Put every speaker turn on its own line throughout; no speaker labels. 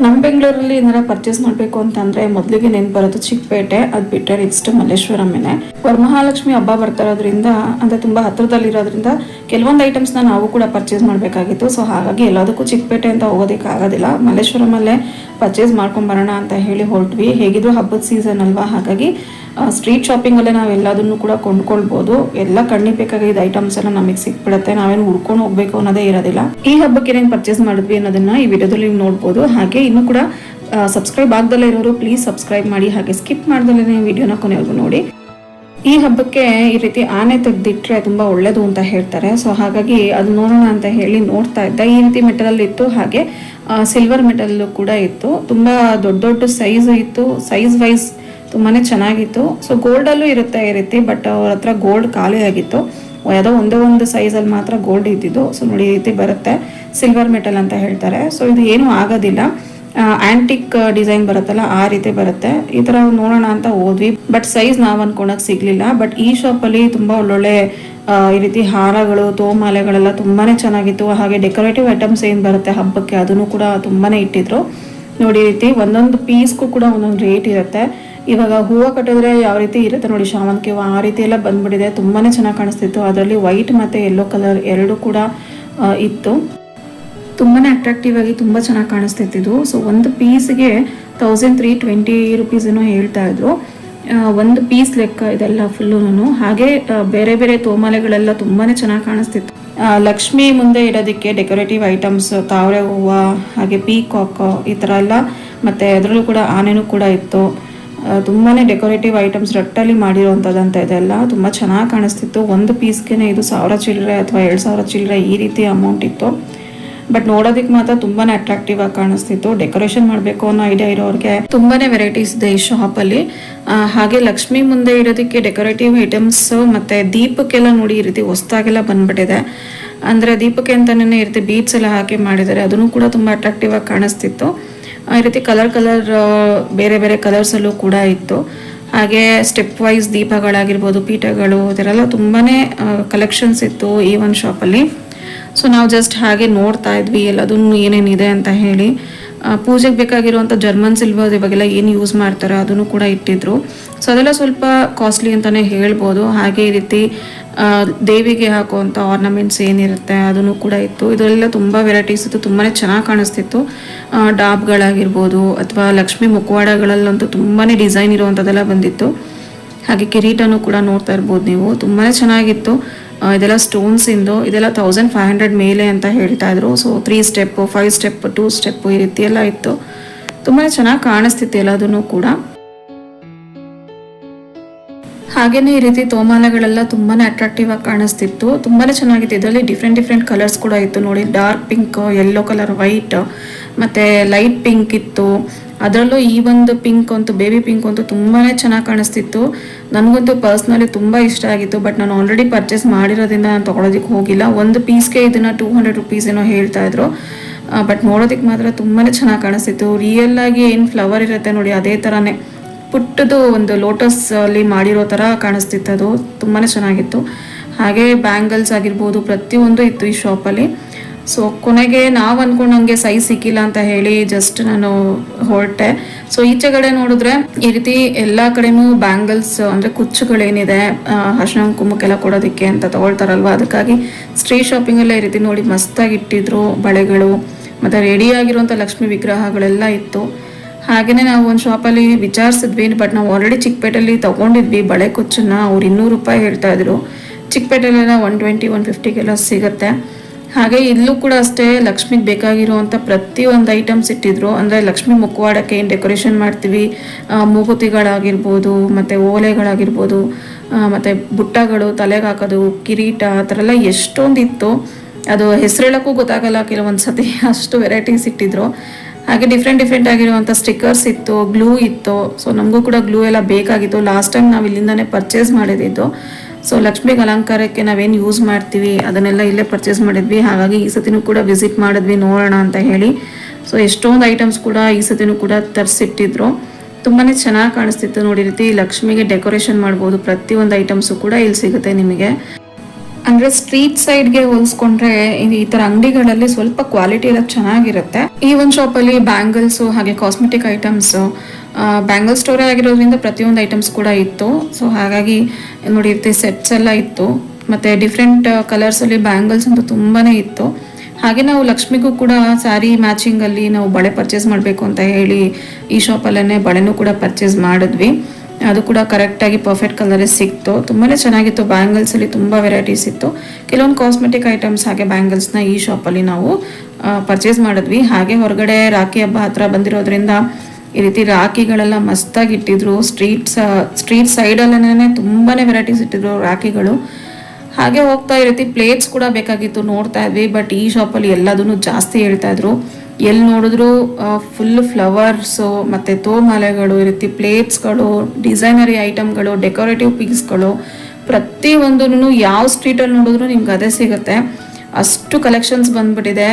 ನಮ್ಮ ಬೆಂಗಳೂರಲ್ಲಿ ಏನಾರ ಪರ್ಚೇಸ್ ಮಾಡಬೇಕು ಅಂತಂದ್ರೆ ಮೊದಲಿಗೆ ನೆನ್ಪು ಬರೋದು ಚಿಕ್ಕಪೇಟೆ, ಅದು ಬಿಟ್ಟರೆ ನೆಕ್ಸ್ಟ್ ಮಲ್ಲೇಶ್ವರಮೇನೆ ವರಮಹಾಲಕ್ಷ್ಮಿ ಹಬ್ಬ ಬರ್ತಿರೋದ್ರಿಂದ ಅಂದ್ರೆ ತುಂಬಾ ಹತ್ತಿರದಲ್ಲಿರೋದ್ರಿಂದ ಕೆಲವೊಂದು ಐಟಮ್ಸ್ನ ನಾವು ಕೂಡ ಪರ್ಚೇಸ್ ಮಾಡಬೇಕಾಗಿತ್ತು. ಸೊ ಹಾಗಾಗಿ ಎಲ್ಲದಕ್ಕೂ ಚಿಕ್ಕಪೇಟೆ ಅಂತ ಹೋಗೋದಕ್ಕೆ ಆಗೋದಿಲ್ಲ. ಮಲ್ಲೇಶ್ವರಮಲ್ಲೇ ಪರ್ಚೇಸ್ ಮಾಡ್ಕೊಂಡ್ ಬರೋಣ ಅಂತ ಹೇಳಿ ಹೊರಟ್ವಿ. ಹೇಗಿದ್ರು ಹಬ್ಬದ ಸೀಸನ್ ಅಲ್ವಾ? ಹಾಗಾಗಿ ಸ್ಟ್ರೀಟ್ ಶಾಪಿಂಗಲ್ಲೇ ನಾವು ಎಲ್ಲದನ್ನು ಕೂಡ ಕೊಂಡ್ಕೊಳ್ಬೋದು. ಎಲ್ಲ ಕಣ್ಣಿಗೆ ಬೇಕಾಗಿದ್ದ ಐಟಮ್ಸ್ ಎಲ್ಲ ನಮಗೆ ಸಿಕ್ಬಿಡುತ್ತೆ. ನಾವೇನು ಹುಡ್ಕೊಂಡು ಹೋಗ್ಬೇಕು ಅನ್ನೋದೇ ಇರೋದಿಲ್ಲ. ಈ ಹಬ್ಬಕ್ಕೆ ಏನೇನು ಪರ್ಚೇಸ್ ಮಾಡಿದ್ವಿ ಅನ್ನೋದನ್ನ ಈ ವಿಡಿಯೋದಲ್ಲಿ ನೀವು ನೋಡ್ಬೋದು. ಹಾಗೆ ಇನ್ನು ಕೂಡ ಸಬ್ಸ್ಕ್ರೈಬ್ ಆಗ್ದಲ್ಲೇ ಇರೋರು ಪ್ಲೀಸ್ ಸಬ್ಸ್ಕ್ರೈಬ್ ಮಾಡಿ ಹಾಗೆ ಸ್ಕಿಪ್ ಮಾಡ್ದಲ್ಲೇ ನೀವು ವಿಡಿಯೋನ ಕೊನೆವರೆಗೂ ನೋಡಿ. ಈ ಹಬ್ಬಕ್ಕೆ ಈ ರೀತಿ ಆನೆ ತೆಗ್ದಿಟ್ರೆ ತುಂಬಾ ಒಳ್ಳೇದು ಅಂತ ಹೇಳ್ತಾರೆ. ಸೊ ಹಾಗಾಗಿ ಅದು ನೋಡೋಣ ಅಂತ ಹೇಳಿ ನೋಡ್ತಾ ಇದ್ದೆ. ಈ ರೀತಿ ಮೆಟಲ್ ಇತ್ತು. ಹಾಗೆ ಸಿಲ್ವರ್ ಮೆಟಲ್ ಕೂಡ ಇತ್ತು. ತುಂಬಾ ದೊಡ್ಡ ದೊಡ್ಡ ಸೈಜ್ ಇತ್ತು. ಸೈಜ್ ವೈಸ್ ತುಂಬಾನೇ ಚೆನ್ನಾಗಿತ್ತು. ಸೊ ಗೋಲ್ಡ್ ಅಲ್ಲೂ ಇರುತ್ತೆ ಈ ರೀತಿ ಬಟ್ ಅವ್ರ ಹತ್ರ ಗೋಲ್ಡ್ ಖಾಲಿ ಆಗಿತ್ತು. ಯಾವುದೋ ಒಂದೇ ಒಂದು ಸೈಜಲ್ಲಿ ಮಾತ್ರ ಗೋಲ್ಡ್ ಇದ್ದಿದ್ದು. ಸೊ ನೋಡಿ ಈ ರೀತಿ ಬರುತ್ತೆ. ಸಿಲ್ವರ್ ಮೆಟಲ್ ಅಂತ ಹೇಳ್ತಾರೆ. ಸೊ ಇದು ಏನೂ ಆಗೋದಿಲ್ಲ. ಆಂಟಿಕ್ ಡಿಸೈನ್ ಬರುತ್ತಲ್ಲ, ಆ ರೀತಿ ಬರುತ್ತೆ. ಈ ಥರ ನೋಡೋಣ ಅಂತ ಹೋದ್ವಿ. ಬಟ್ ಸೈಜ್ ನಾವು ಅನ್ಕೊಳಕ್ ಸಿಗ್ಲಿಲ್ಲ. ಬಟ್ ಈ ಶಾಪ್ ಅಲ್ಲಿ ತುಂಬಾ ಒಳ್ಳೊಳ್ಳೆ ಈ ರೀತಿ ಹಾರಗಳು, ತೋಮಾಲೆಗಳೆಲ್ಲ ತುಂಬಾನೇ ಚೆನ್ನಾಗಿತ್ತು. ಹಾಗೆ ಡೆಕೋರೇಟಿವ್ ಐಟಮ್ಸ್ ಏನ್ ಬರುತ್ತೆ ಹಬ್ಬಕ್ಕೆ, ಅದನ್ನು ಕೂಡ ತುಂಬಾನೇ ಇಟ್ಟಿದ್ರು. ನೋಡಿ ರೀತಿ ಒಂದೊಂದು ಪೀಸ್ಗೂ ಕೂಡ ಒಂದೊಂದು ರೇಟ್ ಇರುತ್ತೆ. ಇವಾಗ ಹೂವು ಕಟ್ಟಿದ್ರೆ ಯಾವ ರೀತಿ ಇರುತ್ತೆ ನೋಡಿ ಶಾವಂತಿಗೆ ಹೂವು, ಆ ರೀತಿ ಎಲ್ಲ ಬಂದ್ಬಿಟ್ಟಿದೆ. ತುಂಬಾ ಚೆನ್ನಾಗಿ ಕಾಣಿಸ್ತಿತ್ತು. ಅದರಲ್ಲಿ ವೈಟ್ ಮತ್ತೆ ಯೆಲ್ಲೋ ಕಲರ್ ಎರಡು ಕೂಡ ಇತ್ತು. ತುಂಬಾ ಅಟ್ರಾಕ್ಟಿವ್ ಆಗಿ ತುಂಬಾ ಚೆನ್ನಾಗಿ ಕಾಣಿಸ್ತಿತ್ತು ಸೊ ಒಂದು ಪೀಸ್ಗೆ ತೌಸಂಡ್ ತ್ರೀ ಟ್ವೆಂಟಿ ರುಪೀಸ್ ಏನೋ ಹೇಳ್ತಾ ಇದ್ರು. ಒಂದು ಪೀಸ್ ಲೆಕ್ಕ ಇದೆಲ್ಲ ಫುಲ್ಲುನು ಹಾಗೆ ಬೇರೆ ಬೇರೆ ತೋಮಾಲೆಗಳೆಲ್ಲ ತುಂಬಾನೇ ಚೆನ್ನಾಗಿ ಕಾಣಿಸ್ತಿತ್ತು. ಲಕ್ಷ್ಮಿ ಮುಂದೆ ಇಡೋದಕ್ಕೆ ಡೆಕೋರೇಟಿವ್ ಐಟಮ್ಸ್ ತಾವರೆ ಹೂವು, ಹಾಗೆ ಪೀಕಾಕ್ ಈ ಥರ ಎಲ್ಲ. ಮತ್ತೆ ಅದರಲ್ಲೂ ಕೂಡ ಆನೆನೂ ಕೂಡ ಇತ್ತು. ಆ, ತುಂಬಾನೇ ಡೆಕೋರೇಟಿವ್ ಐಟಮ್ಸ್ ರಟ್ಟಲ್ಲಿ ಮಾಡಿರೋವಂಥದ್ದಂತ ಇದೆಲ್ಲ ತುಂಬ ಚೆನ್ನಾಗಿ ಕಾಣಿಸ್ತಿತ್ತು. ಒಂದು ಪೀಸ್ಗೆ ಇದು ಸಾವಿರ ಚಿಲ್ಲರೆ ಅಥವಾ ಎರಡು ಸಾವಿರ ಚಿಲ್ಲರೆ ಈ ರೀತಿ ಅಮೌಂಟ್ ಇತ್ತು. ಬಟ್ ನೋಡೋದಕ್ಕೆ ಮಾತ್ರ ತುಂಬಾನೇ ಅಟ್ರಾಕ್ಟಿವ್ ಆಗಿ ಕಾಣಿಸ್ತಿತ್ತು. ಡೆಕೋರೇಷನ್ ಮಾಡಬೇಕು ಅನ್ನೋ ಐಡಿಯಾ ಇರೋರಿಗೆ ತುಂಬಾನೇ ವೆರೈಟೀಸ್ ಇದೆ ಈ ಶಾಪ್ ಅಲ್ಲಿ. ಹಾಗೆ ಲಕ್ಷ್ಮಿ ಮುಂದೆ ಇರೋದಕ್ಕೆ ಡೆಕೋರೇಟಿವ್ ಐಟಮ್ಸ್ ಮತ್ತೆ ದೀಪಕ್ಕೆಲ್ಲ ನೋಡಿ ಈ ರೀತಿ ಹೊಸ್ದಾಗೆಲ್ಲ ಬಂದ್ಬಿಟ್ಟಿದೆ. ಅಂದ್ರೆ ದೀಪಕ್ಕೆ ಅಂತಾನೆ ಈ ರೀತಿ ಬೀಡ್ಸ್ ಎಲ್ಲ ಹಾಕಿ ಮಾಡಿದ್ದಾರೆ. ಅದನ್ನು ಕೂಡ ತುಂಬಾ ಅಟ್ರಾಕ್ಟಿವ್ ಆಗಿ ಕಾಣಿಸ್ತಿತ್ತು. ಈ ರೀತಿ ಕಲರ್ ಕಲರ್ ಬೇರೆ ಬೇರೆ ಕಲರ್ಸ್ ಅಲ್ಲೂ ಕೂಡ ಇತ್ತು. ಹಾಗೆ ಸ್ಟೆಪ್ ವೈಸ್ ದೀಪಗಳಾಗಿರ್ಬೋದು, ಪೀಠಗಳು ಇದರೆಲ್ಲ ತುಂಬಾನೇ ಕಲೆಕ್ಷನ್ಸ್ ಇತ್ತು ಈ ಒಂದು ಶಾಪಲ್ಲಿ ಸೊ ನಾವು ಜಸ್ಟ್ ಹಾಗೆ ನೋಡ್ತಾ ಇದ್ವಿ ಎಲ್ಲದನ್ನು ಏನೇನಿದೆ ಅಂತ ಹೇಳಿ. ಪೂಜೆಗೆ ಬೇಕಾಗಿರುವಂಥ ಜರ್ಮನ್ ಸಿಲ್ವರ್ ಇವಾಗೆಲ್ಲ ಏನು ಯೂಸ್ ಮಾಡ್ತಾರೆ ಅದನ್ನು ಕೂಡ ಇಟ್ಟಿದ್ರು. ಸೊ ಅದೆಲ್ಲ ಸ್ವಲ್ಪ ಕಾಸ್ಟ್ಲಿ ಅಂತಲೇ ಹೇಳ್ಬೋದು. ಹಾಗೆ ಈ ರೀತಿ ದೇವಿಗೆ ಹಾಕುವಂಥ ಆರ್ನಮೆಂಟ್ಸ್ ಏನಿರುತ್ತೆ ಅದನ್ನು ಕೂಡ ಇತ್ತು. ಇದರಲ್ಲೆಲ್ಲ ತುಂಬ ವೆರೈಟೀಸ್ ಇತ್ತು. ತುಂಬಾ ಚೆನ್ನಾಗಿ ಕಾಣಿಸ್ತಿತ್ತು. ಡಾಬ್ಗಳಾಗಿರ್ಬೋದು ಅಥವಾ ಲಕ್ಷ್ಮಿ ಮುಖವಾಡಗಳಲ್ಲಂತೂ ತುಂಬಾ ಡಿಸೈನ್ ಇರುವಂಥದ್ದೆಲ್ಲ ಬಂದಿತ್ತು. ಹಾಗೆ ಕಿರೀಟನೂ ಕೂಡ ನೋಡ್ತಾ ಇರ್ಬೋದು ನೀವು. ತುಂಬಾ ಚೆನ್ನಾಗಿತ್ತು. ಇದೆಲ್ಲ ಸ್ಟೋನ್ಸ್ ಇಂದು. ಇದೆಲ್ಲ ತೌಸಂಡ್ ಫೈವ್ ಹಂಡ್ರೆಡ್ ಮೇಲೆ ಅಂತ ಹೇಳ್ತಾ ಇದ್ರು. So three step five step two step ಈ ರೀತಿ ಎಲ್ಲ ಇತ್ತು. ತುಂಬಾ ಚೆನ್ನಾಗಿ ಕಾಣಿಸ್ತಿತ್ತು ಎಲ್ಲದನ್ನು ಕೂಡ. ಹಾಗೇನೆ ಈ ರೀತಿ ತೋಮಾಲೆಗಳೆಲ್ಲ ತುಂಬಾ ಅಟ್ರಾಕ್ಟಿವ್ ಆಗಿ ಕಾಣಿಸ್ತಿತ್ತು. ತುಂಬಾ ಚೆನ್ನಾಗಿತ್ತು. ಇದರಲ್ಲಿ ಡಿಫ್ರೆಂಟ್ ಡಿಫ್ರೆಂಟ್ ಕಲರ್ಸ್ ಕೂಡ ಇತ್ತು. ನೋಡಿ dark pink yellow colour white ಮತ್ತೆ ಲೈಟ್ ಪಿಂಕ್ ಇತ್ತು. ಅದರಲ್ಲೂ ಈ ಒಂದು ಪಿಂಕ್ ಅಂತೂ ಬೇಬಿ ಪಿಂಕ್ ಅಂತೂ ತುಂಬಾ ಚೆನ್ನಾಗಿ ಕಾಣಿಸ್ತಿತ್ತು. ನನಗಂತೂ ಪರ್ಸ್ನಲಿ ತುಂಬ ಇಷ್ಟ ಆಗಿತ್ತು ಬಟ್ ನಾನು ಆಲ್ರೆಡಿ ಪರ್ಚೇಸ್ ಮಾಡಿರೋದ್ರಿಂದ ನಾನು ತೊಗೊಳೋದಕ್ಕೆ ಹೋಗಿಲ್ಲ. ಒಂದು ಪೀಸ್ಗೆ ಇದನ್ನು ಟೂ ಹಂಡ್ರೆಡ್ ರುಪೀಸ್ ಏನೋ ಹೇಳ್ತಾ ಇದ್ರು. ಬಟ್ ನೋಡೋದಕ್ಕೆ ಮಾತ್ರ ತುಂಬಾ ಚೆನ್ನಾಗಿ ಕಾಣಿಸ್ತಿತ್ತು. ರಿಯಲ್ ಆಗಿ ಏನು ಫ್ಲವರ್ ಇರುತ್ತೆ ನೋಡಿ, ಅದೇ ಥರನೇ ಪುಟ್ಟದು ಒಂದು ಲೋಟಸ್ ಅಲ್ಲಿ ಮಾಡಿರೋ ಥರ ಕಾಣಿಸ್ತಿತ್ತು ಅದು. ತುಂಬಾನೇ ಚೆನ್ನಾಗಿತ್ತು. ಹಾಗೆ ಬ್ಯಾಂಗಲ್ಸ್ ಆಗಿರ್ಬೋದು, ಪ್ರತಿಯೊಂದು ಇತ್ತು ಈ ಶಾಪಲ್ಲಿ ಸೊ ಕೊನೆಗೆ ನಾವು ಅನ್ಕೊಂಡಂಗೆ ಸೈಜ್ ಸಿಕ್ಕಿಲ್ಲ ಅಂತ ಹೇಳಿ ಜಸ್ಟ್ ನಾನು ಹೊರಟೆ. ಸೊ ಈಚೆಗಡೆ ನೋಡಿದ್ರೆ ಈ ರೀತಿ ಎಲ್ಲ ಕಡೆನೂ ಬ್ಯಾಂಗಲ್ಸ್ ಅಂದ್ರೆ ಕುಚ್ಚುಗಳೇನಿದೆ ಹರ್ಷಣ ಕುಂಕುಮಕ್ಕೆಲ್ಲ ಕೊಡೋದಕ್ಕೆ ಅಂತ ತಗೊಳ್ತಾರಲ್ವ? ಅದಕ್ಕಾಗಿ ಸ್ಟ್ರೀಟ್ ಶಾಪಿಂಗ್ ಎಲ್ಲ ಈ ರೀತಿ ನೋಡಿ ಮಸ್ತಾಗಿ ಇಟ್ಟಿದ್ರು ಬಳೆಗಳು. ಮತ್ತೆ ರೆಡಿ ಆಗಿರುವಂತ ಲಕ್ಷ್ಮಿ ವಿಗ್ರಹಗಳೆಲ್ಲ ಇತ್ತು. ಹಾಗೆಯೇ ನಾವು ಒಂದು ಶಾಪಲ್ಲಿ ವಿಚಾರಿಸಿದ್ವಿ ಬಟ್ ನಾವು ಆಲ್ರೆಡಿ ಚಿಕ್ಕಪೇಟೆಯಲ್ಲಿ ತಗೊಂಡಿದ್ವಿ ಬಳೆ ಕುಚ್ಚನ್ನು. ಅವ್ರು ಇನ್ನೂರು ರೂಪಾಯಿ ಹೇಳ್ತಾ ಇದ್ರು. ಒನ್ ಟ್ವೆಂಟಿ ಒನ್ ಫಿಫ್ಟಿಗೆಲ್ಲ ಸಿಗುತ್ತೆ. ಹಾಗೆ ಇಲ್ಲೂ ಕೂಡ ಅಷ್ಟೇ ಲಕ್ಷ್ಮಿಗೆ ಬೇಕಾಗಿರುವಂಥ ಪ್ರತಿಯೊಂದು ಐಟಮ್ಸ್ ಇಟ್ಟಿದ್ರು. ಅಂದರೆ ಲಕ್ಷ್ಮಿ ಮುಖವಾಡಕ್ಕೆ ಏನು ಡೆಕೋರೇಷನ್ ಮಾಡ್ತೀವಿ? ಮೂಗುತಿಗಳಾಗಿರ್ಬೋದು, ಮತ್ತು ಓಲೆಗಳಾಗಿರ್ಬೋದು ಮತ್ತು ಬುಟ್ಟಗಳು, ತಲೆಗೆ ಹಾಕೋದು, ಕಿರೀಟ, ಆ ಥರ ಎಲ್ಲ ಎಷ್ಟೊಂದು ಇತ್ತು. ಅದು ಹೆಸರೇಳಕ್ಕೂ ಗೊತ್ತಾಗಲ್ಲ, ಕೆಲವೊಂದು ಸತಿ ಅಷ್ಟು ವೆರೈಟೀಸ್ ಇಟ್ಟಿದ್ರು. ಹಾಗೆ ಡಿಫ್ರೆಂಟ್ ಡಿಫ್ರೆಂಟ್ ಆಗಿರುವಂಥ ಸ್ಟಿಕ್ಕರ್ಸ್ ಇತ್ತು ಗ್ಲೂ ಇತ್ತು. ಸೊ ನಮಗೂ ಕೂಡ ಗ್ಲೂ ಎಲ್ಲ ಬೇಕಾಗಿತ್ತು. ಲಾಸ್ಟ್ ಟೈಮ್ ನಾವು ಇಲ್ಲಿಂದನೇ ಪರ್ಚೇಸ್ ಮಾಡಿದ್ದು. ಸೊ ಲಕ್ಷ್ಮಿಗೆ ಅಲಂಕಾರಕ್ಕೆ ನಾವೇನು ಯೂಸ್ ಮಾಡ್ತೀವಿ, ಅದನ್ನೆಲ್ಲ ಇಲ್ಲೇ ಪರ್ಚೇಸ್ ಮಾಡಿದ್ವಿ. ಹಾಗಾಗಿ ಈ ಸತಿನೂ ಕೂಡ ವಿಸಿಟ್ ಮಾಡಿದ್ವಿ, ನೋಡೋಣ ಅಂತ ಹೇಳಿ. ಸೊ ಎಷ್ಟೊಂದು ಐಟಮ್ಸ್ ಕೂಡ ಈ ಸತಿನೂ ಕೂಡ ತರಿಸಿಟ್ಟಿದ್ರು. ತುಂಬಾನೇ ಚೆನ್ನಾಗಿ ಕಾಣಿಸ್ತಿತ್ತು ನೋಡಿ ರೀತಿ. ಲಕ್ಷ್ಮಿಗೆ ಡೆಕೋರೇಷನ್ ಮಾಡ್ಬೋದು, ಪ್ರತಿಯೊಂದು ಐಟಮ್ಸು ಕೂಡ ಇಲ್ಲಿ ಸಿಗುತ್ತೆ ನಿಮಗೆ. ಅಂದ್ರೆ ಸ್ಟ್ರೀಟ್ ಸೈಡ್ಗೆ ಹೋಲಿಸ್ಕೊಂಡ್ರೆ ಈ- ತರ ಅಂಗಡಿಗಳಲ್ಲಿ ಸ್ವಲ್ಪ ಕ್ವಾಲಿಟಿ ಎಲ್ಲ ಚೆನ್ನಾಗಿರುತ್ತೆ. ಈ ಒಂದು ಶಾಪಲ್ಲಿ ಬ್ಯಾಂಗಲ್ಸ್ ಹಾಗೆ ಕಾಸ್ಮೆಟಿಕ್ ಐಟಮ್ಸ್ ಬ್ಯಾಂಗಲ್ ಸ್ಟೋರೇ ಆಗಿರೋದ್ರಿಂದ ಪ್ರತಿಯೊಂದು ಐಟಮ್ಸ್ ಕೂಡ ಇತ್ತು. ಸೊ ಹಾಗಾಗಿ ನೋಡಿ ಸೆಟ್ಸ್ ಎಲ್ಲ ಇತ್ತು. ಮತ್ತೆ ಡಿಫ್ರೆಂಟ್ ಕಲರ್ಸ್ ಅಲ್ಲಿ ಬ್ಯಾಂಗಲ್ಸ್ ಅಂತೂ ತುಂಬಾನೇ ಇತ್ತು. ಹಾಗೆ ನಾವು ಲಕ್ಷ್ಮಿಗೂ ಕೂಡ ಸ್ಯಾರಿ ಮ್ಯಾಚಿಂಗ್ ಅಲ್ಲಿ ನಾವು ಬಳೆ ಪರ್ಚೇಸ್ ಮಾಡಬೇಕು ಅಂತ ಹೇಳಿ ಈ ಶಾಪಲ್ಲೇ ಬಳೆನೂ ಕೂಡ ಪರ್ಚೇಸ್ ಮಾಡಿದ್ವಿ. ಅದು ಕೂಡ ಕರೆಕ್ಟಾಗಿ ಪರ್ಫೆಕ್ಟ್ ಕಲರೇ ಸಿಕ್ತು. ತುಂಬಾ ಚೆನ್ನಾಗಿತ್ತು. ಬ್ಯಾಂಗಲ್ಸಲ್ಲಿ ತುಂಬ ವೆರೈಟೀಸ್ ಇತ್ತು. ಕೆಲವೊಂದು ಕಾಸ್ಮೆಟಿಕ್ ಐಟಮ್ಸ್ ಹಾಗೆ ಬ್ಯಾಂಗಲ್ಸ್ನ ಈ ಶಾಪಲ್ಲಿ ನಾವು ಪರ್ಚೇಸ್ ಮಾಡಿದ್ವಿ. ಹಾಗೆ ಹೊರಗಡೆ ರಾಖಿ ಹಬ್ಬ ಹತ್ರ ಬಂದಿರೋದ್ರಿಂದ ಈ ರೀತಿ ರಾಖಿಗಳೆಲ್ಲ ಮಸ್ತಾಗಿ ಇಟ್ಟಿದ್ರು. ಸ್ಟ್ರೀಟ್ ಸ್ಟ್ರೀಟ್ ಸೈಡಲ್ಲೇ ತುಂಬಾ ವೆರೈಟೀಸ್ ಇಟ್ಟಿದ್ರು ರಾಖಿಗಳು. ಹಾಗೆ ಹೋಗ್ತಾ ಈ ರೀತಿ ಪ್ಲೇಟ್ಸ್ ಕೂಡ ಬೇಕಾಗಿತ್ತು ನೋಡ್ತಾ ಇದ್ವಿ ಬಟ್ ಈ ಶಾಪಲ್ಲಿ ಎಲ್ಲದನ್ನು ಜಾಸ್ತಿ ಹೇಳ್ತಾ ಇದ್ರು. ಎಲ್ಲಿ ನೋಡಿದ್ರು ಫುಲ್ ಫ್ಲವರ್ಸು ಮತ್ತು ತೋಮಾಲೆಗಳು ಈ ರೀತಿ ಪ್ಲೇಟ್ಸ್ಗಳು ಡಿಸೈನರಿ ಐಟಮ್ಗಳು ಡೆಕೋರೇಟಿವ್ ಪೀಸ್ಗಳು ಪ್ರತಿಯೊಂದೂ ಯಾವ ಸ್ಟ್ರೀಟಲ್ಲಿ ನೋಡಿದ್ರು ನಿಮ್ಗೆ ಅದೇ ಸಿಗುತ್ತೆ. ಅಷ್ಟು ಕಲೆಕ್ಷನ್ಸ್ ಬಂದ್ಬಿಟ್ಟಿದೆ.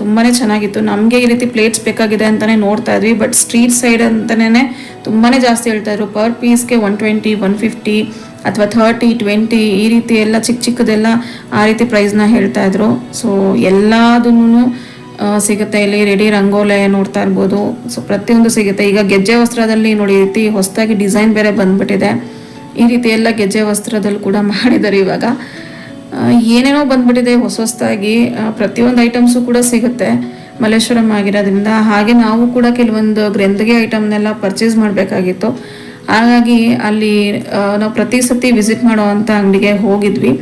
ತುಂಬಾ ಚೆನ್ನಾಗಿತ್ತು. ನಮಗೆ ಈ ರೀತಿ ಪ್ಲೇಟ್ಸ್ ಬೇಕಾಗಿದೆ ಅಂತಾನೆ ನೋಡ್ತಾ ಇದ್ವಿ. ಬಟ್ ಸ್ಟ್ರೀಟ್ ಸೈಡ್ ಅಂತಾನೆ ತುಂಬಾನೇ ಜಾಸ್ತಿ ಹೇಳ್ತಾ ಇದ್ರು. ಪರ್ ಪೀಸ್ಗೆ ಒನ್ ಟ್ವೆಂಟಿ ಒನ್ ಫಿಫ್ಟಿ ಅಥವಾ ಥರ್ಟಿ ಟ್ವೆಂಟಿ ಈ ರೀತಿ ಎಲ್ಲ ಚಿಕ್ಕ ಚಿಕ್ಕದೆಲ್ಲ ಆ ರೀತಿ ಪ್ರೈಸ್ನ ಹೇಳ್ತಾ ಇದ್ರು. ಸೊ ಎಲ್ಲದನ್ನು ಸಿಗುತ್ತೆ. ಇಲ್ಲಿ ರೆಡಿ ರಂಗೋಲೆ ನೋಡ್ತಾ ಇರ್ಬೋದು. ಸೊ ಪ್ರತಿಯೊಂದು ಸಿಗುತ್ತೆ. ಈಗ ಗೆಜ್ಜೆ ವಸ್ತ್ರದಲ್ಲಿ ನೋಡಿ ರೀತಿ ಹೊಸದಾಗಿ ಡಿಸೈನ್ ಬೇರೆ ಬಂದ್ಬಿಟ್ಟಿದೆ. ಈ ರೀತಿ ಎಲ್ಲ ಗೆಜ್ಜೆ ವಸ್ತ್ರದಲ್ಲಿ ಕೂಡ ಮಾಡಿದ್ದಾರೆ ಇವಾಗ. ಏನೇನೋ ಬಂದ್ಬಿಟ್ಟಿದೆ, ಹೊಸ ಹೊಸದಾಗಿ ಪ್ರತಿಯೊಂದು ಐಟಮ್ಸು ಕೂಡ ಸಿಗುತ್ತೆ ಮಲ್ಲೇಶ್ವರಂ ಆಗಿರೋದ್ರಿಂದ. ಹಾಗೆ ನಾವು ಕೂಡ ಕೆಲವೊಂದು ಗ್ರಂಥಿಗೆ ಐಟಮ್ನೆಲ್ಲ ಪರ್ಚೇಸ್ ಮಾಡಬೇಕಾಗಿತ್ತು. ಹಾಗಾಗಿ ಅಲ್ಲಿ ನಾವು ಪ್ರತಿ ಸತಿ ವಿಸಿಟ್ ಮಾಡೋವಂಥ ಅಂಗಡಿಗೆ ಹೋಗಿದ್ವಿ.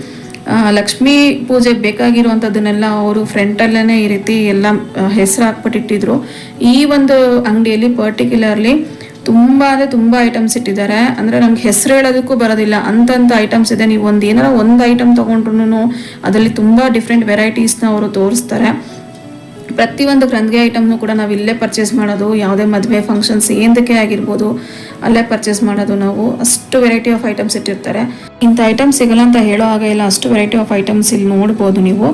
ಲಕ್ಷ್ಮಿ ಪೂಜೆ ಬೇಕಾಗಿರುವಂಥದ್ದನ್ನೆಲ್ಲ ಅವರು ಫ್ರಂಟಲ್ಲೇ ಈ ರೀತಿ ಎಲ್ಲ ಹೆಸರು ಹಾಕ್ಬಿಟ್ಟಿಟ್ಟಿದ್ರು. ಈ ಒಂದು ಅಂಗಡಿಯಲ್ಲಿ ಪರ್ಟಿಕ್ಯುಲರ್ಲಿ ತುಂಬ ಅಂದರೆ ತುಂಬ ಐಟಮ್ಸ್ ಇಟ್ಟಿದ್ದಾರೆ. ಅಂದರೆ ನಮ್ಗೆ ಹೆಸರು ಹೇಳೋದಕ್ಕೂ ಬರೋದಿಲ್ಲ. ಅಂತಂತ ಐಟಮ್ಸ್ ಇದೆ. ನೀವು ಒಂದು ಏನಾರ ಒಂದು ಐಟಮ್ ತೊಗೊಂಡ್ರು ಅದರಲ್ಲಿ ತುಂಬ ಡಿಫ್ರೆಂಟ್ ವೆರೈಟೀಸ್ನ ಅವರು ತೋರಿಸ್ತಾರೆ. ಪ್ರತಿಯೊಂದು ಗ್ರಂಥಿಗೆ ಐಟಮ್ನು ಕೂಡ ನಾವು ಇಲ್ಲೇ ಪರ್ಚೇಸ್ ಮಾಡೋದು. ಯಾವುದೇ ಮದುವೆ ಫಂಕ್ಷನ್ಸ್ ಏನಕ್ಕೆ ಆಗಿರ್ಬೋದು ಅಲ್ಲೇ ಪರ್ಚೇಸ್ ಮಾಡೋದು ನಾವು. ಅಷ್ಟು ವೆರೈಟಿ ಆಫ್ ಐಟಮ್ಸ್ ಇಟ್ಟಿರ್ತಾರೆ. ಇಂಥ ಐಟಮ್ಸ್ ಸಿಗಲ್ಲ ಅಂತ ಹೇಳೋ ಹಾಗೆ ಇಲ್ಲ. ಅಷ್ಟು ವೆರೈಟಿ ಆಫ್ ಐಟಮ್ಸ್ ಇಲ್ಲಿ ನೋಡ್ಬೋದು ನೀವು.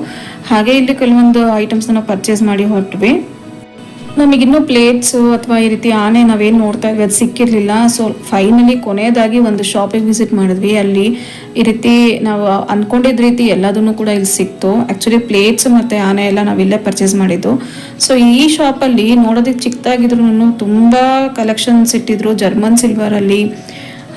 ಹಾಗೆ ಇಲ್ಲಿ ಕೆಲವೊಂದು ಐಟಮ್ಸ್ನ ನಾವು ಪರ್ಚೇಸ್ ಮಾಡಿ ಹೊರಟ್ವಿ. ನಮಗಿನ್ನೂ ಪ್ಲೇಟ್ಸು ಅಥವಾ ಈ ರೀತಿ ಆನೆ ನಾವೇನು ನೋಡ್ತಾ ಇದ್ವಿ, ಅದು ಸಿಕ್ಕಿರಲಿಲ್ಲ. ಸೊ ಫೈನಲಿ ಕೊನೆಯದಾಗಿ ಒಂದು ಶಾಪಿಗೆ ವಿಸಿಟ್ ಮಾಡಿದ್ವಿ. ಅಲ್ಲಿ ಈ ರೀತಿ ನಾವು ಅಂದ್ಕೊಂಡಿದ್ದ ರೀತಿ ಎಲ್ಲದನ್ನು ಕೂಡ ಇಲ್ಲಿ ಸಿಕ್ತು. ಆ್ಯಕ್ಚುಲಿ ಪ್ಲೇಟ್ಸ್ ಮತ್ತು ಆನೆ ಎಲ್ಲ ನಾವು ಇಲ್ಲೇ ಪರ್ಚೇಸ್ ಮಾಡಿದ್ದು. ಸೊ ಈ ಶಾಪಲ್ಲಿ ನೋಡೋದಕ್ಕೆ ಚಿಕ್ಕದಾಗಿದ್ರು ತುಂಬ ಕಲೆಕ್ಷನ್ಸ್ ಇಟ್ಟಿದ್ರು. ಜರ್ಮನ್ ಸಿಲ್ವರಲ್ಲಿ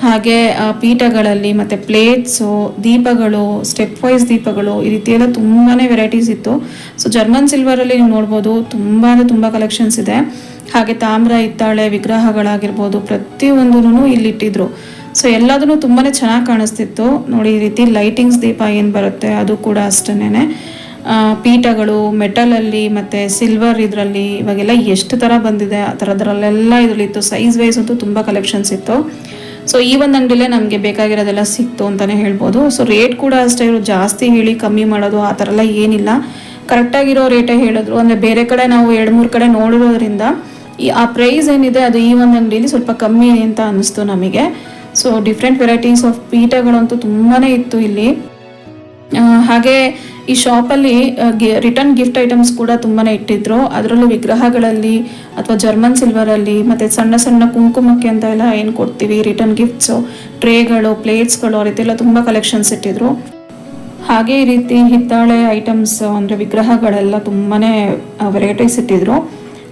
ಹಾಗೆ ಪೀಠಗಳಲ್ಲಿ ಮತ್ತು ಪ್ಲೇಟ್ಸು ದೀಪಗಳು ಸ್ಟೆಪ್ ವೈಸ್ ದೀಪಗಳು ಈ ರೀತಿ ಎಲ್ಲ ತುಂಬಾ ವೆರೈಟೀಸ್ ಇತ್ತು ಸೊ ಜರ್ಮನ್ ಸಿಲ್ವರಲ್ಲಿ ನೀವು ನೋಡ್ಬೋದು, ತುಂಬ ಅಂದರೆ ತುಂಬ ಕಲೆಕ್ಷನ್ಸ್ ಇದೆ. ಹಾಗೆ ತಾಮ್ರ, ಹಿತ್ತಾಳೆ, ವಿಗ್ರಹಗಳಾಗಿರ್ಬೋದು ಪ್ರತಿಯೊಂದೂ ಇಲ್ಲಿ ಇಟ್ಟಿದ್ರು. ಸೊ ಎಲ್ಲದನ್ನು ತುಂಬಾ ಚೆನ್ನಾಗಿ ಕಾಣಿಸ್ತಿತ್ತು. ನೋಡಿ, ಈ ರೀತಿ ಲೈಟಿಂಗ್ಸ್ ದೀಪ ಏನು ಬರುತ್ತೆ, ಅದು ಕೂಡ ಅಷ್ಟೇನೆ ಪೀಠಗಳು ಮೆಟಲಲ್ಲಿ ಮತ್ತು ಸಿಲ್ವರ್ ಇದರಲ್ಲಿ ಇವಾಗೆಲ್ಲ ಎಷ್ಟು ಥರ ಬಂದಿದೆ, ಆ ಥರದ್ರಲ್ಲೆಲ್ಲ ಇದರಲ್ಲಿತ್ತು. ಸೈಜ್ ವೈಸ್ ಅಂತೂ ತುಂಬ ಕಲೆಕ್ಷನ್ಸ್ ಇತ್ತು. ಸೊ ಈ ಒಂದು ಅಂಗಡಿಲೇ ನಮಗೆ ಬೇಕಾಗಿರೋದೆಲ್ಲ ಸಿಕ್ತು ಅಂತಲೇ ಹೇಳ್ಬೋದು. ಸೊ ರೇಟ್ ಕೂಡ ಅಷ್ಟೇ ಇರೋ ಜಾಸ್ತಿ ಹೇಳಿ ಕಮ್ಮಿ ಮಾಡೋದು ಆ ಥರ ಎಲ್ಲ ಏನಿಲ್ಲ. ಕರೆಕ್ಟಾಗಿರೋ ರೇಟೇ ಹೇಳಿದ್ರು. ಅಂದರೆ ಬೇರೆ ಕಡೆ ನಾವು ಎರಡು ಮೂರು ಕಡೆ ನೋಡಿರೋದ್ರಿಂದ ಈ ಆ ಪ್ರೈಸ್ ಏನಿದೆ ಅದು ಈ ಒಂದು ಅಂಗಡಿಲಿ ಸ್ವಲ್ಪ ಕಮ್ಮಿ ಅಂತ ಅನ್ನಿಸ್ತು ನಮಗೆ. ಸೊ ಡಿಫ್ರೆಂಟ್ ವೆರೈಟೀಸ್ ಆಫ್ ಪೀಠಗಳಂತೂ ತುಂಬಾ ಇತ್ತು ಇಲ್ಲಿ. ಹಾಗೆ ಈ ಶಾಪಲ್ಲಿ ರಿಟರ್ನ್ ಗಿಫ್ಟ್ ಐಟಮ್ಸ್ ಕೂಡ ತುಂಬಾನೇ ಇಟ್ಟಿದ್ರು. ಅದರಲ್ಲೂ ವಿಗ್ರಹಗಳಲ್ಲಿ ಅಥವಾ ಜರ್ಮನ್ ಸಿಲ್ವರಲ್ಲಿ ಮತ್ತೆ ಸಣ್ಣ ಸಣ್ಣ ಕುಂಕುಮಕ್ಕೆ ಅಂತ ಎಲ್ಲ ಏನು ಕೊಡ್ತೀವಿ ರಿಟರ್ನ್ ಗಿಫ್ಟ್ಸು ಟ್ರೇಗಳು ಪ್ಲೇಟ್ಸ್ಗಳು ಆ ರೀತಿ ಎಲ್ಲ ತುಂಬ ಕಲೆಕ್ಷನ್ಸ್ ಇಟ್ಟಿದ್ರು. ಹಾಗೆ ಈ ರೀತಿ ಹಿತ್ತಾಳೆ ಐಟಮ್ಸ್ ಅಂದರೆ ವಿಗ್ರಹಗಳೆಲ್ಲ ತುಂಬಾ ವೆರೈಟೀಸ್ ಇಟ್ಟಿದ್ರು.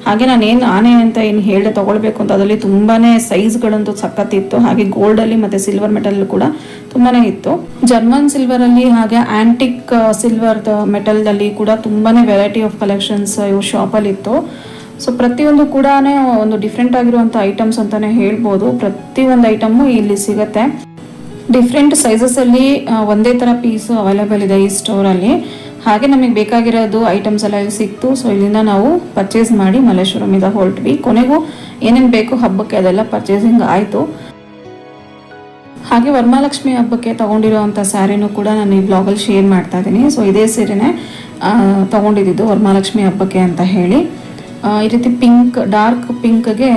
ಹಾಗೆ ನಾನು ಏನು ಆನೆ ಅಂತ ಏನು ಹೇಳಿ ತಗೊಳ್ಬೇಕು ಅಂತ ಅದರಲ್ಲಿ ತುಂಬಾ ಸೈಜ್ಗಳಂತೂ ಸಖತ್ತಿತ್ತು. ಹಾಗೆ ಗೋಲ್ಡಲ್ಲಿ ಮತ್ತು ಸಿಲ್ವರ್ ಮೆಟಲ್ ಕೂಡ ತುಂಬಾನೇ ಇತ್ತು. ಜರ್ಮನ್ ಸಿಲ್ವರಲ್ಲಿ ಹಾಗೆ ಆಂಟಿಕ್ ಸಿಲ್ವರ್ ಮೆಟಲ್ದಲ್ಲಿ ಕೂಡ ತುಂಬಾನೇ ವೆರೈಟಿ ಆಫ್ ಕಲೆಕ್ಷನ್ಸ್ ಇವು ಶಾಪಲ್ಲಿ ಇತ್ತು. ಸೊ ಪ್ರತಿಯೊಂದು ಕೂಡ ಒಂದು ಡಿಫ್ರೆಂಟ್ ಆಗಿರುವಂಥ ಐಟಮ್ಸ್ ಅಂತಾನೆ ಹೇಳ್ಬೋದು. ಪ್ರತಿಯೊಂದು ಐಟಮು ಇಲ್ಲಿ ಸಿಗುತ್ತೆ. ಡಿಫ್ರೆಂಟ್ ಸೈಜಸಲ್ಲಿ ಒಂದೇ ಥರ ಪೀಸ್ ಅವೈಲೇಬಲ್ ಇದೆ ಈ ಸ್ಟೋರಲ್ಲಿ ಹಾಗೆ ನಮಗೆ ಬೇಕಾಗಿರೋದು ಐಟಮ್ಸ್ ಎಲ್ಲ ಇಲ್ಲಿ ಸಿಕ್ತು. ಸೊ ಇಲ್ಲಿಂದ ನಾವು ಪರ್ಚೇಸ್ ಮಾಡಿ ಮಲ್ಲೇಶ್ವರಮಿಂದ ಹೊರಟ್ವಿ. ಕೊನೆಗೂ ಏನೇನು ಬೇಕು ಹಬ್ಬಕ್ಕೆ ಅದೆಲ್ಲ ಪರ್ಚೇಸಿಂಗ್ ಆಯಿತು. ಹಾಗೆ ವರಮಹಾಲಕ್ಷ್ಮಿ ಹಬ್ಬಕ್ಕೆ ತಗೊಂಡಿರೋವಂಥ ಸ್ಯಾರಿನೂ ಕೂಡ ನಾನು ಈ ಬ್ಲಾಗಲ್ಲಿ ಶೇರ್ ಮಾಡ್ತಾ ಇದ್ದೀನಿ. ಸೊ ಇದೇ ಸೀರೆನೇ ತೊಗೊಂಡಿದ್ದು ವರಮಹಾಲಕ್ಷ್ಮಿ ಹಬ್ಬಕ್ಕೆ ಅಂತ ಹೇಳಿ. ಈ ರೀತಿ ಪಿಂಕ್ ಡಾರ್ಕ್ ಪಿಂಕ್ಗೆ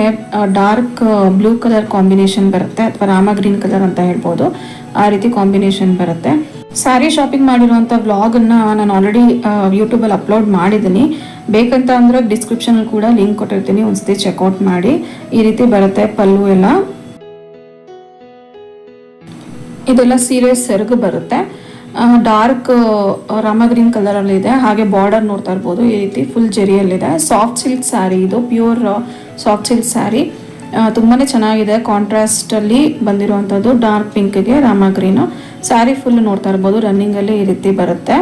ಡಾರ್ಕ್ ಬ್ಲೂ ಕಲರ್ ಕಾಂಬಿನೇಷನ್ ಬರುತ್ತೆ ಅಥವಾ ರಾಮ ಗ್ರೀನ್ ಕಲರ್ ಅಂತ ಹೇಳ್ಬೋದು. ಆ ರೀತಿ ಕಾಂಬಿನೇಷನ್ ಬರುತ್ತೆ. ಸ್ಯಾರಿ ಶಾಪಿಂಗ್ ಮಾಡಿರುವಂಥ ವ್ಲಾಗನ್ನು ನಾನು ಆಲ್ರೆಡಿ ಯೂಟ್ಯೂಬಲ್ಲಿ ಅಪ್ಲೋಡ್ ಮಾಡಿದ್ದೀನಿ. ಬೇಕಂತ ಅಂದರೆ ಡಿಸ್ಕ್ರಿಪ್ಷನಲ್ಲಿ ಕೂಡ ಲಿಂಕ್ ಕೊಟ್ಟಿರ್ತೀನಿ. ಒಂದ್ಸತಿ ಚೆಕ್ಔಟ್ ಮಾಡಿ. ಈ ರೀತಿ ಬರುತ್ತೆ ಪಲ್ಲು ಎಲ್ಲ. ಇದೆಲ್ಲ ಸೀರೆ ಸೆರಗು ಬರುತ್ತೆ. ಡಾರ್ಕ್ ರಾಮ ಗ್ರೀನ್ ಕಲರ್ ಅಲ್ಲಿ ಇದೆ. ಹಾಗೆ ಬಾರ್ಡರ್ ನೋಡ್ತಾ ಇರ್ಬೋದು. ಈ ರೀತಿ ಫುಲ್ ಜೆರಿಯಲ್ಲಿದೆ ಸಾಫ್ಟ್ ಸಿಲ್ಕ್ ಸ್ಯಾರಿ ಇದು. ಪ್ಯೂರ್ ಸಾಫ್ಟ್ ಸಿಲ್ಕ್ ಸ್ಯಾರಿ ತುಂಬಾನೇ ಚೆನ್ನಾಗಿದೆ ಕಾಂಟ್ರಾಸ್ಟ್ ಅಲ್ಲಿ ಬಂದಿರುವಂತದ್ದು ಡಾರ್ಕ್ ಪಿಂಕ್ಗೆ ರಾಮ ಗ್ರೀನು ಸ್ಯಾರಿ ಫುಲ್ ನೋಡ್ತಾ ಇರ್ಬೋದು ರನ್ನಿಂಗ್ ಅಲ್ಲಿ ಈ ರೀತಿ ಬರುತ್ತೆ.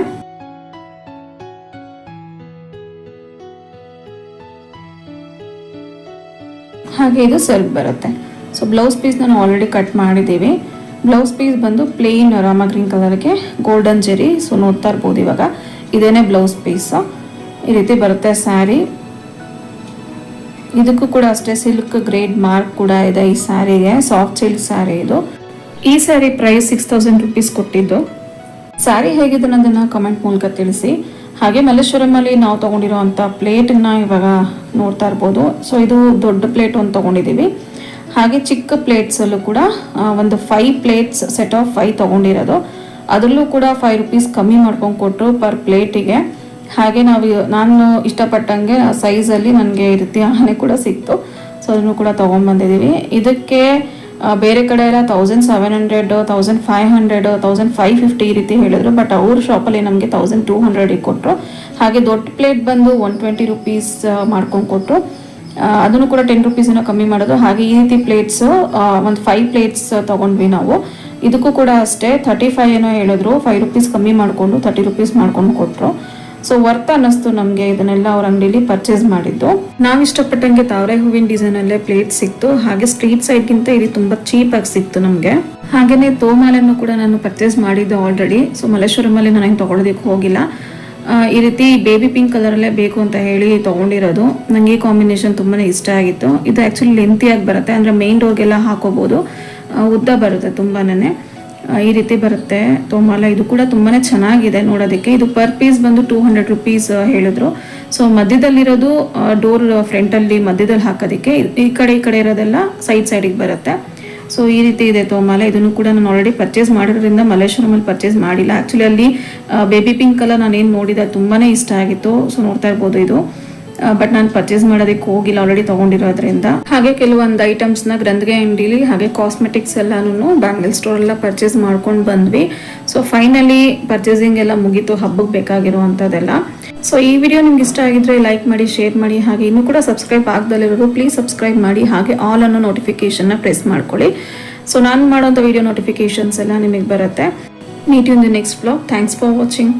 ಹಾಗೆ ಇದು ಸೆಲ್ಫ್ ಬರುತ್ತೆ. ಸೊ ಬ್ಲೌಸ್ ಪೀಸ್ ನಾನು ಆಲ್ರೆಡಿ ಕಟ್ ಮಾಡಿದ್ದೀವಿ. ಬ್ಲೌಸ್ ಪೀಸ್ ಬಂದು ಪ್ಲೇನ್ ರಾಮ ಗ್ರೀನ್ ಕಲರ್ಗೆ ಗೋಲ್ಡನ್ ಜೆರಿ ಸೊ ನೋಡ್ತಾ ಇರ್ಬೋದು ಇವಾಗ. ಇದೇನೆ ಬ್ಲೌಸ್ ಪೀಸ್ ಈ ರೀತಿ ಬರುತ್ತೆ ಸ್ಯಾರಿ ಇದಕ್ಕೂ ಕೂಡ ಅಷ್ಟೇ ಸಿಲ್ಕ್ ಗ್ರೇಡ್ ಮಾರ್ಕ್ ಕೂಡ ಇದೆ ಈ ಸ್ಯಾರಿಗೆ ಸಾಫ್ಟ್ ಸಿಲ್ಕ್ ಸ್ಯಾರಿ ಇದು. ಈ sari price six thousand rupees ಕೊಟ್ಟಿದ್ದು. ಸ್ಯಾರಿ ಹೇಗಿದೆ ಅನ್ನೋದನ್ನ ಕಮೆಂಟ್ ಮೂಲಕ ತಿಳಿಸಿ. ಹಾಗೆ ಮಲ್ಲೇಶ್ವರಮಲ್ಲಿ ನಾವು ತಗೊಂಡಿರೋ ಅಂಥ ಪ್ಲೇಟನ್ನ ಇವಾಗ ನೋಡ್ತಾ ಇರ್ಬೋದು. ಸೊ ಇದು ದೊಡ್ಡ ಪ್ಲೇಟ್ ಒಂದು ತಗೊಂಡಿದ್ದೀವಿ. ಹಾಗೆ ಚಿಕ್ಕ ಪ್ಲೇಟ್ಸಲ್ಲೂ ಕೂಡ ಒಂದು five plates set of five ತಗೊಂಡಿರೋದು. ಅದರಲ್ಲೂ ಕೂಡ ಫೈವ್ ರುಪೀಸ್ ಕಮ್ಮಿ ಮಾಡ್ಕೊಂಡು ಕೊಟ್ಟರು ಪರ್ ಪ್ಲೇಟಿಗೆ ಹಾಗೆ ನಾವು ನಾನು ಇಷ್ಟಪಟ್ಟಂಗೆ ಸೈಜಲ್ಲಿ ನನಗೆ ಈ ರೀತಿ ಆನೆ ಕೂಡ ಸಿಕ್ತು. ಸೊ ಅದನ್ನು ಕೂಡ ತೊಗೊಂಡ್ಬಂದಿದ್ದೀವಿ. ಇದಕ್ಕೆ ಬೇರೆ ಕಡೆ ಎಲ್ಲ thousand seven hundred thousand five hundred thousand five fifty ಈ ರೀತಿ ಹೇಳಿದ್ರು. ಬಟ್ ಅವ್ರ ಶಾಪಲ್ಲಿ ನಮಗೆ ತೌಸಂಡ್ ಟೂ ಹಂಡ್ರೆಡಿಗೆ ಕೊಟ್ಟರು ಹಾಗೆ ದೊಡ್ಡ ಪ್ಲೇಟ್ ಬಂದು ಒನ್ ಟ್ವೆಂಟಿ ರುಪೀಸ್ ಮಾಡ್ಕೊಂಡು ಕೊಟ್ಟರು ಆ, ಅದನ್ನು ಕೂಡ ಟೆನ್ ರುಪೀಸನ್ನ ಕಮ್ಮಿ ಮಾಡೋದು ಹಾಗೆ ಈ ರೀತಿ ಪ್ಲೇಟ್ಸು ಒಂದು ಫೈವ್ ಪ್ಲೇಟ್ಸ್ ತಗೊಂಡ್ವಿ ನಾವು. ಇದಕ್ಕೂ ಕೂಡ ಅಷ್ಟೇ ಥರ್ಟಿ ಫೈವ್ ಏನೋ ಹೇಳಿದ್ರು. ಫೈವ್ ರುಪೀಸ್ ಕಮ್ಮಿ ಮಾಡಿಕೊಂಡು ಥರ್ಟಿ ರುಪೀಸ್ ಮಾಡ್ಕೊಂಡು ಕೊಟ್ಟರು ಸೊ ವರ್ತ್ ಅನ್ನಿಸ್ತು ನಮಗೆ ಇದನ್ನೆಲ್ಲ ಅವ್ರ ಅಂಗಡಿಲಿ ಪರ್ಚೇಸ್ ಮಾಡಿದ್ದು. ನಾವು ಇಷ್ಟಪಟ್ಟಂಗೆ ತಾವರೆ ಹೂವಿನ ಡಿಸೈನ್ ಅಲ್ಲೇ ಪ್ಲೇಟ್ ಸಿಕ್ತು. ಹಾಗೆ ಸ್ಟ್ರೀಟ್ ಸೈಡ್ಗಿಂತ ಇದು ತುಂಬಾ ಚೀಪ್ ಆಗಿ ಸಿಕ್ತು ನಮಗೆ. ಹಾಗೇನೆ ತೋಮಾಲೆಯನ್ನು ಕೂಡ ನಾನು ಪರ್ಚೇಸ್ ಮಾಡಿದ್ದೆ ಆಲ್ರೆಡಿ ಸೊ ಮಲ್ಲೇಶ್ವರಮಲ್ಲಿ ನಾನು ಏನು ತಗೊಳೋದಕ್ಕೆ ಹೋಗಿಲ್ಲ. ಈ ರೀತಿ ಬೇಬಿ ಪಿಂಕ್ ಕಲರಲ್ಲೇ ಬೇಕು ಅಂತ ಹೇಳಿ ತೊಗೊಂಡಿರೋದು. ನನಗೆ ಈ ಕಾಂಬಿನೇಷನ್ ತುಂಬಾ ಇಷ್ಟ ಆಗಿತ್ತು. ಇದು ಆ್ಯಕ್ಚುಲಿ ಲೆಂತಿಯಾಗಿ ಬರುತ್ತೆ. ಅಂದರೆ ಮೇನ್ ಡೋರ್ಗೆಲ್ಲ ಹಾಕೋಬೋದು. ಉದ್ದ ಬರುತ್ತೆ ತುಂಬಾನೇ. ಈ ರೀತಿ ಬರುತ್ತೆ. ತೋಮಾಲ ಇದು ಕೂಡ ತುಂಬಾನೇ ಚೆನ್ನಾಗಿದೆ ನೋಡೋದಕ್ಕೆ. ಇದು ಪರ್ ಪೀಸ್ ಬಂದು ಟೂ ಹಂಡ್ರೆಡ್ ರುಪೀಸ್ ಹೇಳಿದ್ರು. ಸೊ ಮಧ್ಯದಲ್ಲಿರೋದು ಡೋರ್ ಫ್ರಂಟಲ್ಲಿ ಮಧ್ಯದಲ್ಲಿ ಹಾಕೋದಕ್ಕೆ. ಈ ಕಡೆ ಈ ಕಡೆ ಇರೋದೆಲ್ಲ ಸೈಡ್ ಸೈಡಿಗೆ ಬರುತ್ತೆ. ಸೊ ಈ ರೀತಿ ಇದೆ ತೋಮಾಲ ಇದನ್ನು ಕೂಡ ನಾನು ಆಲ್ರೆಡಿ ಪರ್ಚೇಸ್ ಮಾಡಿರೋದ್ರಿಂದ ಮಲ್ಲೇಶ್ವರಮಲ್ಲಿ ಪರ್ಚೇಸ್ ಮಾಡಿಲ್ಲ. ಆ್ಯಕ್ಚುಲಿ ಅಲ್ಲಿ ಬೇಬಿ ಪಿಂಕ್ ಕಲರ್ ನಾನು ಏನು ನೋಡಿದೆ ತುಂಬಾ ಇಷ್ಟ ಆಗಿತ್ತು. ಸೊ ನೋಡ್ತಾ ಇರ್ಬೋದು ಇದು. ಬಟ್ ನಾನು ಪರ್ಚೇಸ್ ಮಾಡೋದಕ್ಕೆ ಹೋಗಿಲ್ಲ ಆಲ್ರೆಡಿ ತೊಗೊಂಡಿರೋದ್ರಿಂದ. ಹಾಗೆ ಕೆಲವೊಂದು ಐಟಮ್ಸ್ನ ಗ್ರಂಥಿಗೆ ಅಂಗಡಿಲಿ ಹಾಗೆ ಕಾಸ್ಮೆಟಿಕ್ಸ್ ಎಲ್ಲಾನು ಬ್ಯಾಂಗಲ್ ಸ್ಟೋರೆಲ್ಲ ಪರ್ಚೇಸ್ ಮಾಡ್ಕೊಂಡು ಬಂದ್ವಿ. ಸೊ ಫೈನಲಿ ಪರ್ಚೇಸಿಂಗ್ ಎಲ್ಲ ಮುಗೀತು ಹಬ್ಬಕ್ಕೆ ಬೇಕಾಗಿರುವಂಥದ್ದೆಲ್ಲ ಸೊ ಈ ವಿಡಿಯೋ ನಿಮ್ಗೆ ಇಷ್ಟ ಆಗಿದ್ರೆ ಲೈಕ್ ಮಾಡಿ ಶೇರ್ ಮಾಡಿ, ಹಾಗೆ ಇನ್ನೂ ಕೂಡ ಸಬ್ಸ್ಕ್ರೈಬ್ ಆಗದಲ್ಲಿರೋರು ಪ್ಲೀಸ್ ಸಬ್ಸ್ಕ್ರೈಬ್ ಮಾಡಿ, ಹಾಗೆ ಆಲ್ ಅನ್ನೋ ನೋಟಿಫಿಕೇಶನ್ನ ಪ್ರೆಸ್ ಮಾಡ್ಕೊಳ್ಳಿ. ಸೊ ನಾನು ಮಾಡೋಂಥ ವಿಡಿಯೋ ನೋಟಿಫಿಕೇಶನ್ಸ್ ಎಲ್ಲ ನಿಮಗೆ ಬರುತ್ತೆ. Meet in the next blog thanks for watching